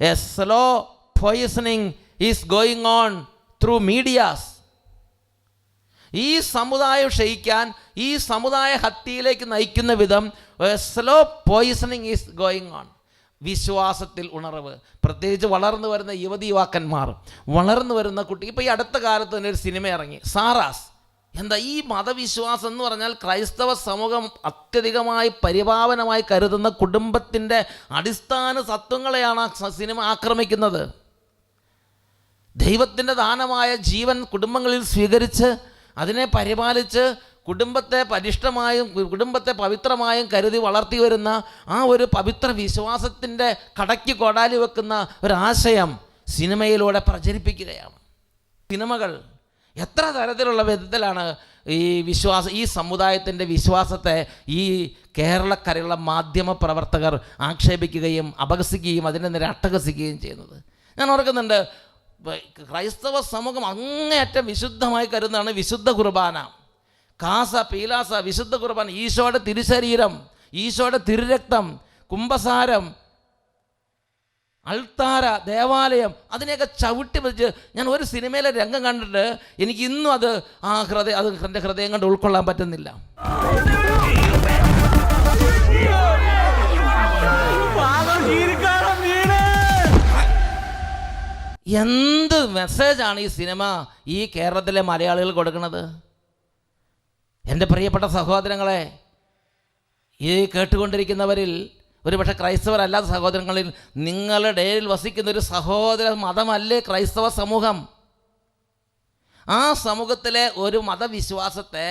A slow poisoning is going on through medias ഈ സമുദായം ക്ഷയിക്കാൻ ഈ സമുദായ ഹത്യയിലേക്ക് നയിക്കുന്ന വിധം slow poisoning is going on വിശ്വാസത്തിൽ ഉണർവ്. പ്രത്യേകിച്ച് വളർന്നു വരുന്ന യുവതി യുവാക്കന്മാർ വളർന്നു വരുന്ന കുട്ടി. ഇപ്പോൾ ഈ അടുത്ത കാലത്ത് തന്നെ ഒരു സിനിമ ഇറങ്ങി. സാറാസ്. എന്താ ഈ മതവിശ്വാസം എന്ന് പറഞ്ഞാൽ ക്രൈസ്തവ സമൂഹം അത്യധികമായി പരിപാവനമായി കരുതുന്ന കുടുംബത്തിന്റെ അടിസ്ഥാന സത്വങ്ങളെയാണ് സിനിമ ആക്രമിക്കുന്നത്. ദൈവത്തിന്റെ ദാനമായ ജീവൻ കുടുംബങ്ങളിൽ സ്വീകരിച്ച് അതിനെ പരിപാലിച്ച് കുടുംബത്തെ പരിഷ്ടമായും കുടുംബത്തെ പവിത്രമായും കരുതി വളർത്തി വരുന്ന ആ ഒരു പവിത്ര വിശ്വാസത്തിന്റെ കടയ്ക്ക് കൊടാലി വെക്കുന്ന ഒരാശയം സിനിമയിലൂടെ പ്രചരിപ്പിക്കുകയാണ്. സിനിമകൾ എത്ര തരത്തിലുള്ള വിധത്തിലാണ് ഈ വിശ്വാസ ഈ സമുദായത്തിന്റെ വിശ്വാസത്തെ ഈ കേരളക്കരയുള്ള മാധ്യമ പ്രവർത്തകർ ആക്ഷേപിക്കുകയും അപഹസിക്കുകയും അതിനെ നേരെ അട്ടഹസിക്കുകയും ചെയ്യുന്നത്. ഞാൻ ഓർക്കുന്നുണ്ട് ക്രൈസ്തവ സമൂഹം അങ്ങേയറ്റം വിശുദ്ധമായി കരുതുന്നതാണ് വിശുദ്ധ കുർബാന. കാസ പീലാസ വിശുദ്ധ കുർബാന ഈശോയുടെ തിരുശരീരം ഈശോയുടെ തിരുരക്തം കുംഭസാരം അൾത്താര ദേവാലയം അതിനെയൊക്കെ ചവിട്ടി വെച്ച് ഞാൻ ഒരു സിനിമയിലെ രംഗം കണ്ടിട്ട് എനിക്ക് ഇന്നും അത് ആ ഹൃദയം അത് എന്റെ ഹൃദയം കണ്ട് ഉൾക്കൊള്ളാൻ പറ്റുന്നില്ല. എന്ത് മെസ്സേജാണ് ഈ സിനിമ ഈ കേരളത്തിലെ മലയാളികൾ കൊടുക്കുന്നത്? എന്റെ പ്രിയപ്പെട്ട സഹോദരങ്ങളെ ഈ കേട്ടുകൊണ്ടിരിക്കുന്നവരിൽ ഒരുപക്ഷെ ക്രൈസ്തവരല്ലാത്ത സഹോദരങ്ങളിൽ നിങ്ങളുടെ ഇടയിൽ വസിക്കുന്ന ഒരു സഹോദര മതമല്ലേ ക്രൈസ്തവ സമൂഹം? ആ സമൂഹത്തിലെ ഒരു മതവിശ്വാസത്തെ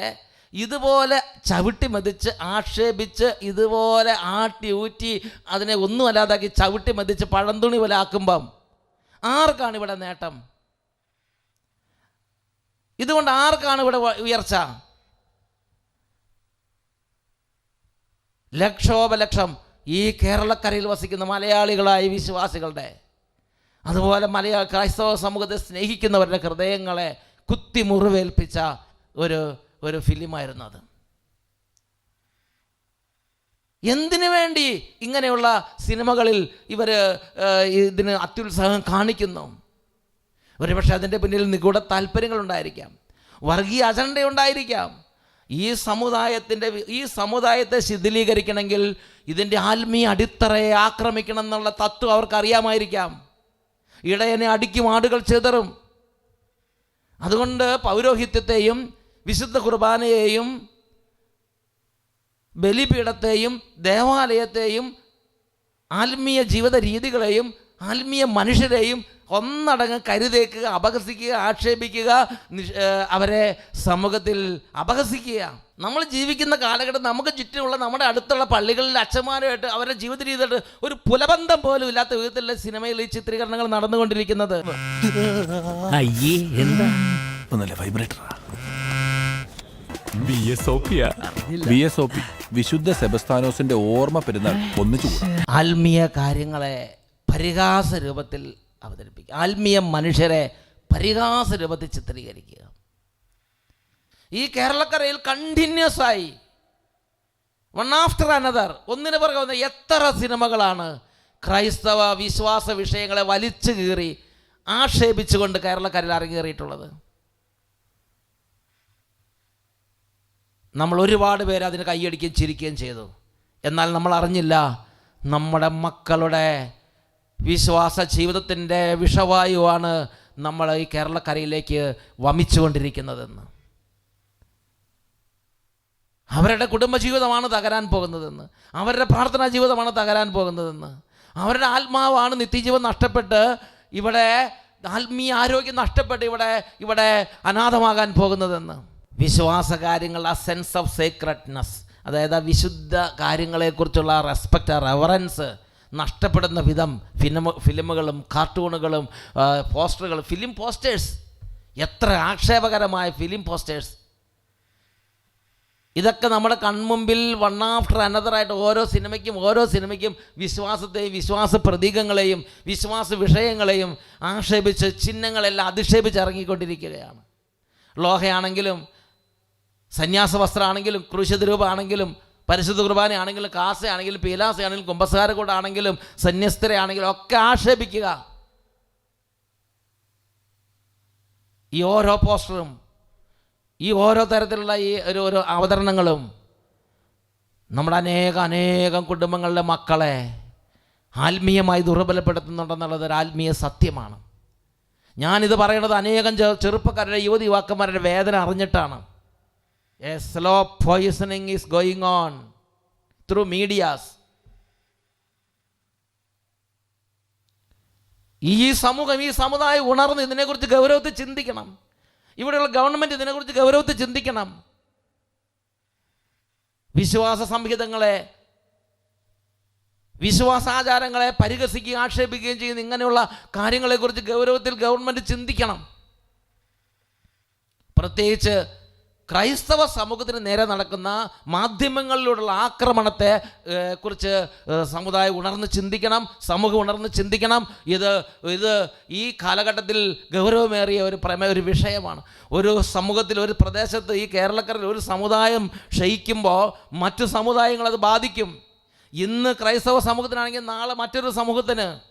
ഇതുപോലെ ചവിട്ടി മതിച്ച് ആക്ഷേപിച്ച് ഇതുപോലെ ആട്ടി ഊറ്റി അതിനെ ഒന്നുമല്ലാതാക്കി ചവിട്ടി മതിച്ച് പഴന്തുണി പോലെ ആക്കുമ്പം ആർക്കാണ് ഇവിടെ നേട്ടം? ഇതുകൊണ്ട് ആർക്കാണ് ഇവിടെ ഉയർച്ച? ലക്ഷോപലക്ഷം. ഈ കേരളക്കരയിൽ വസിക്കുന്ന മലയാളികളായ വിശ്വാസികളുടെ അതുപോലെ മലയാള ക്രൈസ്തവ സമൂഹത്തെ സ്നേഹിക്കുന്നവരുടെ ഹൃദയങ്ങളെ കുത്തി മുറിവേൽപ്പിച്ച ഒരു ഒരു ഫിലിമായിരുന്നു അത്. എന്തിനു വേണ്ടി ഇങ്ങനെയുള്ള സിനിമകളിൽ ഇവർ ഇതിന് അത്യുത്സാഹം കാണിക്കുന്നു? ഒരുപക്ഷെ അതിന്റെ പിന്നിൽ നിഗൂഢ താല്പര്യങ്ങളുണ്ടായിരിക്കാം. വർഗീയ അജണ്ടയുണ്ടായിരിക്കാം. ഈ സമുദായത്തിന്റെ ഈ സമുദായത്തെ ശിഥിലീകരിക്കണമെങ്കിൽ ഇതിന്റെ ആത്മീയ അടിത്തറയെ ആക്രമിക്കണം എന്നുള്ള തത്വം അവർക്കറിയാമായിരിക്കാം. ഇടയനെ അടിക്കും ആടുകൾ ചെതറും. അതുകൊണ്ട് പൗരോഹിത്യത്തെയും വിശുദ്ധ കുർബാനയെയും ബലിപീഠത്തെയും ദേവാലയത്തെയും ആത്മീയ ജീവിത രീതികളെയും ആത്മീയ മനുഷ്യരെയും ഒന്നടങ്ങ് കരുതേക്കുക അപഹസിക്കുക ആക്ഷേപിക്കുക അവരെ സമൂഹത്തിൽ അപഹസിക്കുക. നമ്മൾ ജീവിക്കുന്ന കാലഘട്ടം നമുക്ക് ചുറ്റുമുള്ള നമ്മുടെ അടുത്തുള്ള പള്ളികളിൽ അച്ഛന്മാരുമായിട്ട് അവരുടെ ജീവിത രീതിയായിട്ട് ഒരു പുലബന്ധം പോലും ഇല്ലാത്ത വിധത്തിലുള്ള സിനിമയിൽ ഈ ചിത്രീകരണങ്ങൾ നടന്നുകൊണ്ടിരിക്കുന്നത്. അയ്യേ എന്താ? ഒന്നല്ല vibrator B S O B S O വിശുദ്ധ സെബസ്താനോസിന്റെ ഓർമ്മ പെരുന്നാൾ ഒന്നിച്ചു ആത്മീയ കാര്യങ്ങളെ പരിഹാസ രൂപത്തിൽ അവതരിപ്പിക്കുക. ആത്മീയ മനുഷ്യരെ പരിഹാസ രൂപത്തിൽ ചിത്രീകരിക്കുക. ഈ കേരളക്കരയിൽ കണ്ടിന്യൂസ് ആയി വൺ ആഫ്റ്റർ അനദർ ഒന്നിന് പുറകെ ഒന്ന് എത്ര സിനിമകളാണ് ക്രൈസ്തവ വിശ്വാസ വിഷയങ്ങളെ വലിച്ചു കീറി ആക്ഷേപിച്ചുകൊണ്ട് കേരളക്കരയിൽ അരങ്ങേറിയിട്ടുള്ളത്. നമ്മൾ ഒരുപാട് പേര് അതിന് കൈയടിക്കുകയും ചിരിക്കുകയും ചെയ്തു. എന്നാൽ നമ്മൾ അറിഞ്ഞില്ല നമ്മുടെ മക്കളുടെ വിശ്വാസ ജീവിതത്തിന്റെ വിഷവായുവാണ് നമ്മൾ ഈ കേരളക്കരയിലേക്ക് വമിച്ചുകൊണ്ടിരിക്കുന്നതെന്ന്. അവരുടെ കുടുംബജീവിതമാണ് തകരാൻ പോകുന്നതെന്ന്. അവരുടെ പ്രാർത്ഥനാ ജീവിതമാണ് തകരാൻ പോകുന്നതെന്ന്. അവരുടെ ആത്മാവാണ് നിത്യജീവൻ നഷ്ടപ്പെട്ട് ഇവിടെ ആത്മീയ ആരോഗ്യം നഷ്ടപ്പെട്ട് ഇവിടെ ഇവിടെ അനാഥമാകാൻ പോകുന്നതെന്ന്. വിശ്വാസ കാര്യങ്ങൾ ആ സെൻസ് ഓഫ് സീക്രട്ട്നെസ് അതായത് ആ വിശുദ്ധ കാര്യങ്ങളെക്കുറിച്ചുള്ള റെസ്പെക്റ്റ് ആ റെവറൻസ് നഷ്ടപ്പെടുന്ന വിധം ഫിലിമ ഫിലിമുകളും കാർട്ടൂണുകളും പോസ്റ്ററുകളും ഫിലിം പോസ്റ്റേഴ്സ്. എത്ര ആക്ഷേപകരമായ ഫിലിം പോസ്റ്റേഴ്സ്. ഇതൊക്കെ നമ്മുടെ കൺമുമ്പിൽ വൺ ആഫ്റ്റർ അനദറായിട്ട് ഓരോ സിനിമയ്ക്കും ഓരോ സിനിമയ്ക്കും വിശ്വാസത്തെയും വിശ്വാസ പ്രതീകങ്ങളെയും വിശ്വാസ വിഷയങ്ങളെയും ആക്ഷേപിച്ച് ചിഹ്നങ്ങളെല്ലാം അധിക്ഷേപിച്ച് ഇറങ്ങിക്കൊണ്ടിരിക്കുകയാണ്. ലോഹയാണെങ്കിലും സന്യാസ വസ്ത്രമാണെങ്കിലും ക്രൂശിത രൂപമാണെങ്കിലും പരിശുദ്ധ കുർബാന ആണെങ്കിലും കാസയാണെങ്കിലും പീലാസയാണെങ്കിലും കുംഭസാരക്കൂടാണെങ്കിലും സന്യസ്തരാണെങ്കിലും ഒക്കെ ആക്ഷേപിക്കുക. ഈ ഓരോ പോസ്റ്ററും ഈ ഓരോ തരത്തിലുള്ള ഈ ഒരു ഓരോ അവതരണങ്ങളും നമ്മുടെ അനേകം അനേകം കുടുംബങ്ങളുടെ മക്കളെ ആത്മീയമായി ദുർബലപ്പെടുത്തുന്നുണ്ടെന്നുള്ളത് ഒരു ആത്മീയ സത്യമാണ്. ഞാനിത് പറയണത് അനേകം ചെറുപ്പക്കാരുടെ യുവതി യുവാക്കന്മാരുടെ വേദന അറിഞ്ഞിട്ടാണ്. A slow poisoning is going on through medias ഈ സമൂഹം ഈ സമുദായം ഉണർന്ന് ഇതിനെക്കുറിച്ച് ഗൗരവത്തിൽ ചിന്തിക്കണം. ഇവിടെയുള്ള ഗവൺമെന്റ് ഇതിനെക്കുറിച്ച് ഗൗരവത്തിൽ ചിന്തിക്കണം. വിശ്വാസ സംഹിതങ്ങളെ വിശ്വാസാചാരങ്ങളെ പരിഹസിക്കുകയും ആക്ഷേപിക്കുകയും ചെയ്യുന്ന ഇങ്ങനെയുള്ള കാര്യങ്ങളെക്കുറിച്ച് ഗൗരവത്തിൽ ഗവൺമെന്റ് ചിന്തിക്കണം. പ്രത്യേകിച്ച് ക്രൈസ്തവ സമൂഹത്തിന് നേരെ നടക്കുന്ന മാധ്യമങ്ങളിലൂടെയുള്ള ആക്രമണത്തെ കുറിച്ച് സമുദായം ഉണർന്ന് ചിന്തിക്കണം സമൂഹം ഉണർന്ന് ചിന്തിക്കണം. ഇത് ഇത് ഈ കാലഘട്ടത്തിൽ ഗൗരവമേറിയ ഒരു പ്രമേയ ഒരു വിഷയമാണ്. ഒരു സമൂഹത്തിൽ ഒരു പ്രദേശത്ത് ഈ കേരളക്കരയിൽ ഒരു സമുദായം ക്ഷയിക്കുമ്പോൾ മറ്റു സമുദായങ്ങൾ അത് ബാധിക്കും. ഇന്ന് ക്രൈസ്തവ സമൂഹത്തിനാണെങ്കിൽ നാളെ മറ്റൊരു സമൂഹത്തിന്